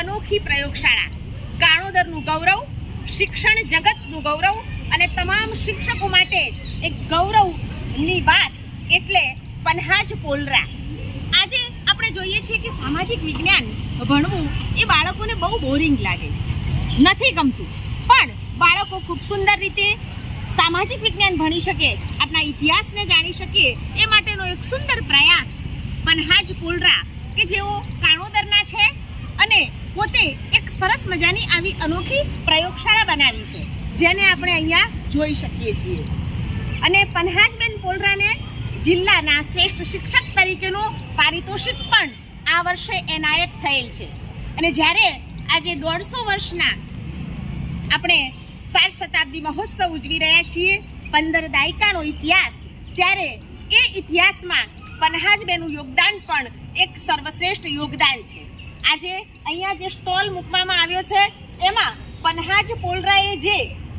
અનોખી પ્રયોગશાળા. કાણોદરનું ગૌરવ, શિક્ષણ જગતનું ગૌરવ અને તમામ શિક્ષકો માટે એક ગૌરવની વાત એટલે પન્હાજ પોલરા. આજે આપણે જોઈએ છીએ કે સામાજિક વિજ્ઞાન ભણવું એ બાળકોને બહુ બોરિંગ લાગે. નથી ગમતું. પણ બાળકો ખૂબ સુંદર રીતે સામાજિક વિજ્ઞાન ભણી શકે આપણા ઇતિહાસને જાણી શકીએ એ માટેનો એક સુંદર પ્રયાસ પન્હાજ પોલરા કે જેઓ કાણોદરના છે અને પોતે એક સરસ મજાની આવી અનોખી પ્રયોગશાળા બનાવી છે, જેને આપણે અહીંયા જોઈ શકીએ છીએ. અને પન્હાજબેન પોલરાને જિલ્લાના શ્રેષ્ઠ શિક્ષક તરીકેનું પારિતોષિક પણ આ વર્ષે એનાયત થયેલ છે. અને જ્યારે આજે દોઢસો વર્ષના આપણે સાત શતાબ્દી મહોત્સવ ઉજવી રહ્યા છીએ, પંદર દાયકાનો ઇતિહાસ, ત્યારે એ ઇતિહાસમાં પન્હાજબેનું યોગદાન પણ એક સર્વશ્રેષ્ઠ યોગદાન છે. આજે અહીંયા જે સ્ટોલ મૂકવામાં આવ્યો છે, એમાં પન્હાજ પોલરાએ જે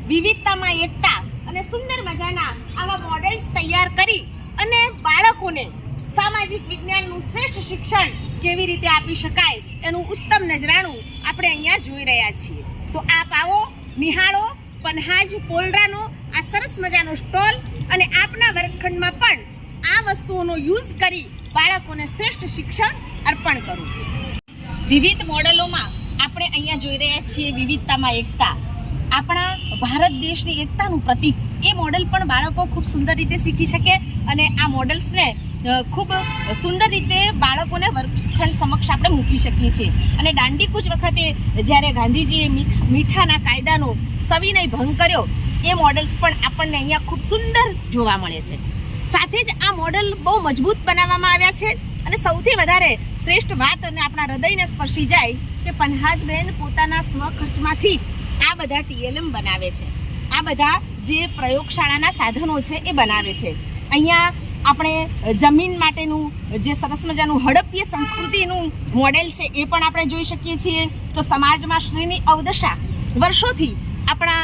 વિવિધતામાં એકતા અને સુંદર મજાના આવા મોડેલ્સ તૈયાર કરી અને બાળકોને સામાજિક વિજ્ઞાનનું શ્રેષ્ઠ શિક્ષણ કેવી રીતે આપી શકાય એનું ઉત્તમ નજરાણું આપણે અહીંયા જોઈ રહ્યા છીએ. તો આપ આવો, નિહાળો પન્હાજ પોલરાનો આ સરસ મજાનો સ્ટોલ અને આપના વર્ગખંડમાં પણ આ વસ્તુઓનો યુઝ કરી બાળકોને શ્રેષ્ઠ શિક્ષણ અર્પણ કરવું વિવિધ મોડલોમાં આપણે અહીંયા જોઈ રહ્યા છીએ વિવિધતામાં એકતા. આપણા ભારત દેશની એકતાનું પ્રતીક. એ મોડલ પણ બાળકો ખૂબ સુંદર રીતે શીખી શકે અને આ મોડલ્સને ખૂબ સુંદર રીતે બાળકોને વર્ગખંડ સમક્ષ આપણે મૂકી શકીએ છીએ. અને દાંડીકૂચ વખતે જ્યારે ગાંધીજીએ મીઠ- મીઠાના કાયદાનો સવિનય ભંગ કર્યો, એ મોડલ્સ પણ આપણને અહીંયા ખૂબ સુંદર જોવા મળે છે. સાથે જ આ મોડલ બહુ મજબૂત બનાવવામાં આવ્યા છે અને સૌથી વધારે શ્રેષ્ઠ વાત અને આપણા હૃદયને સ્પર્શી જાય કે પન્હાજબેન પોતાના સ્વખર્ચમાંથી આ બધા ટીએલએમ બનાવે છે. આ બધા જે પ્રયોગશાળાના સાધનો છે એ બનાવે છે. અહીંયા આપણે જમીન માટેનું જે સરસ મજાનું હડપ્પીય સંસ્કૃતિનું મોડેલ છે એ પણ આપણે જોઈ શકીએ છીએ. તો સમાજમાં સ્ત્રીની અવદશા. વર્ષોથી આપણા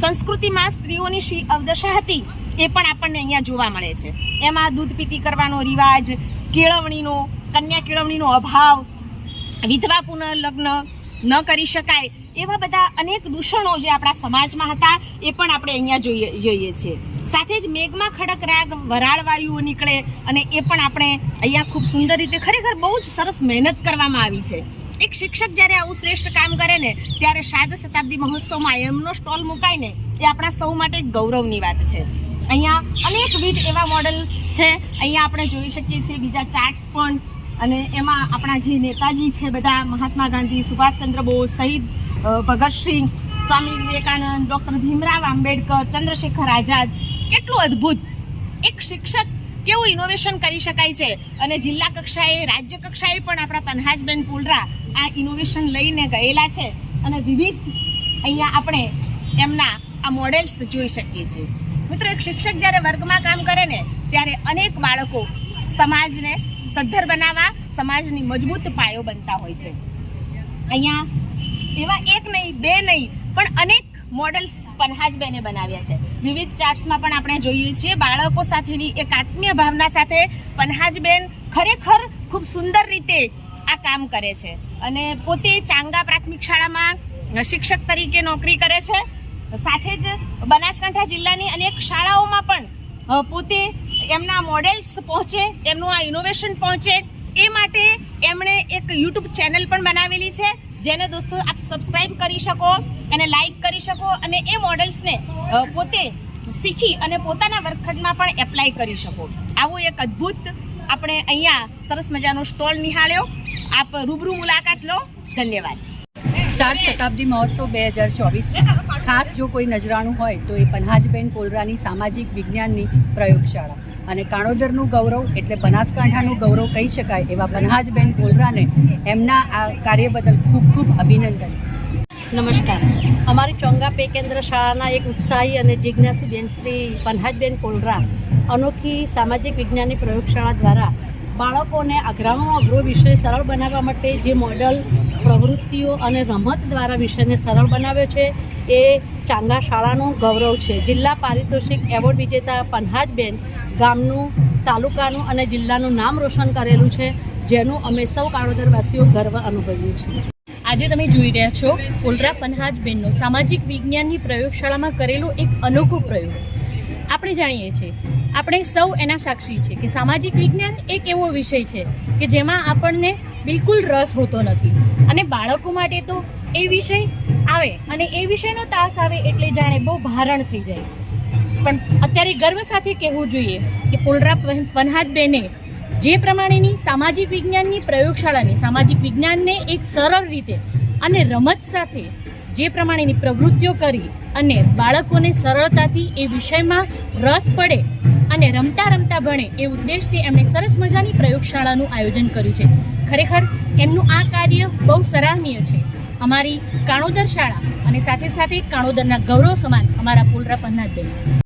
સંસ્કૃતિમાં સ્ત્રીઓની શી અવદશા હતી એ પણ આપણને અહીંયા જોવા મળે છે. એમાં દૂધ પીતી કરવાનો રિવાજ, કેળવણીનો કન્યા કેળવણીનો અભાવ, વિધવા પુનઃલગ્ન ન કરી શકાય, એવા બધા અનેક દૂષણો જે આપણા સમાજમાં હતા, એ પણ આપણે અહીંયા જોઈએ જોઈએ છીએ. સાથે જ મેઘમાં ખડક રાગ, વરાળ વાયુઓ નીકળે અને એ પણ આપણે અહીંયા ખૂબ સુંદર રીતે, ખરેખર બહુ જ સરસ મહેનત કરવામાં આવી છે. એક શિક્ષક જ્યારે આવું શ્રેષ્ઠ કામ કરે ને, ત્યારે શારદ શતાબ્દી મહોત્સવમાં એમનો સ્ટોલ મુકાય ને, એ આપણા સૌ માટે ગૌરવની વાત છે. અહીંયા અનેકવિધ એવા મોડલ છે. અહીંયા આપણે જોઈ શકીએ છીએ, બીજા ચાર્ટ્સ પણ અને એમાં આપણા જે નેતાજી છે બધા, મહાત્મા ગાંધી, સુભાષચંદ્ર બોઝ શહીદ ભગતસિંહ, સ્વામી વિવેકાનંદ, ડૉક્ટર ભીમરાવ આંબેડકર, ચંદ્રશેખર આઝાદ, કેટલું અદ્ભુત! એક શિક્ષક કેવું ઇનોવેશન કરી શકાય છે? અને જિલ્લા કક્ષાએ, રાજ્ય કક્ષાએ પણ આપણા પન્હાજબેન પુલરા આ ઇનોવેશન લઈને ગયેલા છે. અને વિવિધ અહીંયા આપણે એમના આ મોડેલ્સ જોઈ શકીએ છીએ. મિત્રો, એક શિક્ષક જ્યારે વર્ગમાં કામ કરે ને, ત્યારે અનેક બાળકો સમાજને સદ્ધર બનાવવા સમાજની મજબૂત પાયો બનતા હોય છે. અહીંયા એવા એક નહીં, બે નહીં, પણ અનેક મોડલ્સ પન્હાજબેને બનાવ્યા છે. વિવિધ ચાર્ટ્સમાં પણ આપણે જોઈએ છીએ, બાળકો સાથેની એક આત્મીય ભાવના સાથે પન્હાજબેન ખરેખર ખૂબ સુંદર રીતે આ કામ કરે છે અને પોતે ચાંગા પ્રાથમિક શાળામાં શિક્ષક તરીકે નોકરી કરે છે. સાથે જ બનાસકાંઠા જિલ્લાની અનેક શાળાઓમાં પણ પોતે એમના મોડેલ્સ પહોંચે, એમનું આ ઇનોવેશન પહોંચે. એ માટે એમણે એક યુટ્યુબ ચેનલ પણ બનાવેલી છે, જેને દોસ્તો આપ સબસ્ક્રાઇબ કરી શકો અને લાઈક કરી શકો અને એ મોડેલ્સને પોતે શીખી અને પોતાના વર્ગખંડમાં પણ એપ્લાય કરી શકો. આવું એક અદ્ભુત આપણે અહીંયા સરસ મજાનો સ્ટોલ નિહાળ્યો. આપ રૂબરૂ મુલાકાત લો. ધન્યવાદ. સાત શતાબ્દી મહોત્સવ બે હજાર ચોવીસ. ખાસ જો કોઈ નજરાણું હોય તો એ પન્હાજબેન કોલરાની સામાજિક વિજ્ઞાનની પ્રયોગશાળા. અને કાણોદરનું ગૌરવ એટલે બનાસકાંઠાનું ગૌરવ કહી શકાય એવા પન્હાજબેન કોલરાને એમના આ કાર્ય બદલ ખૂબ ખૂબ અભિનંદન. નમસ્કાર. અમારી ચોંગા પે કેન્દ્ર શાળાના એક ઉત્સાહી અને જિજ્ઞાસુ બેન શ્રી પન્હાજબેન કોલરા અનોખી સામાજિક વિજ્ઞાનની પ્રયોગશાળા દ્વારા બાળકોને અઘરામાં અઘરો વિષય સરળ બનાવવા માટે જે મોડલ પ્રવૃત્તિઓ અને રમત દ્વારા વિષયને સરળ બનાવ્યો છે, એ ચાંગા શાળાનું ગૌરવ છે. જિલ્લા પારિતોષિક એવોર્ડ વિજેતા પન્હાજબેન ગામનું, તાલુકાનું અને જિલ્લાનું નામ રોશન કરેલું છે, જેનું અમે સૌ કાળોદરવાસીઓ ગર્વ અનુભવીએ છીએ. આજે તમે જોઈ રહ્યા છો કોલરા પન્હાજબેનનો સામાજિક વિજ્ઞાનની પ્રયોગશાળામાં કરેલો એક અનોખો પ્રયોગ. આપણે જાણીએ છીએ આપણે સૌ એના સાક્ષી છે કે સામાજિક વિજ્ઞાન એક એવો વિષય છે કે જેમાં આપણને બિલકુલ રસ હોતો નથી. અને બાળકો માટે તો એ વિષય આવે અને એ વિષયનો તાસ આવે એટલે જાણે બહુ ભારણ થઈ જાય. પણ અત્યારે ગર્વ સાથે કહેવું જોઈએ કે પુલરા પન્હાદબેને જે પ્રમાણેની સામાજિક વિજ્ઞાનની પ્રયોગશાળાની સામાજિક વિજ્ઞાનને એક સરળ રીતે અને રમત સાથે જે પ્રમાણેની પ્રવૃત્તિઓ કરી અને બાળકોને સરળતાથી એ વિષયમાં રસ પડે અને રમતા રમતા ભણે એ ઉદ્દેશથી એમણે સરસ મજાની પ્રયોગશાળાનું આયોજન કર્યું છે. ખરેખર, એમનું આ કાર્ય બહુ સરાહનીય છે. અમારી કાણોદર શાળા અને સાથે સાથે કાણોદરના ગૌરવ સમાન અમારા પુલરા પન્નાથબેન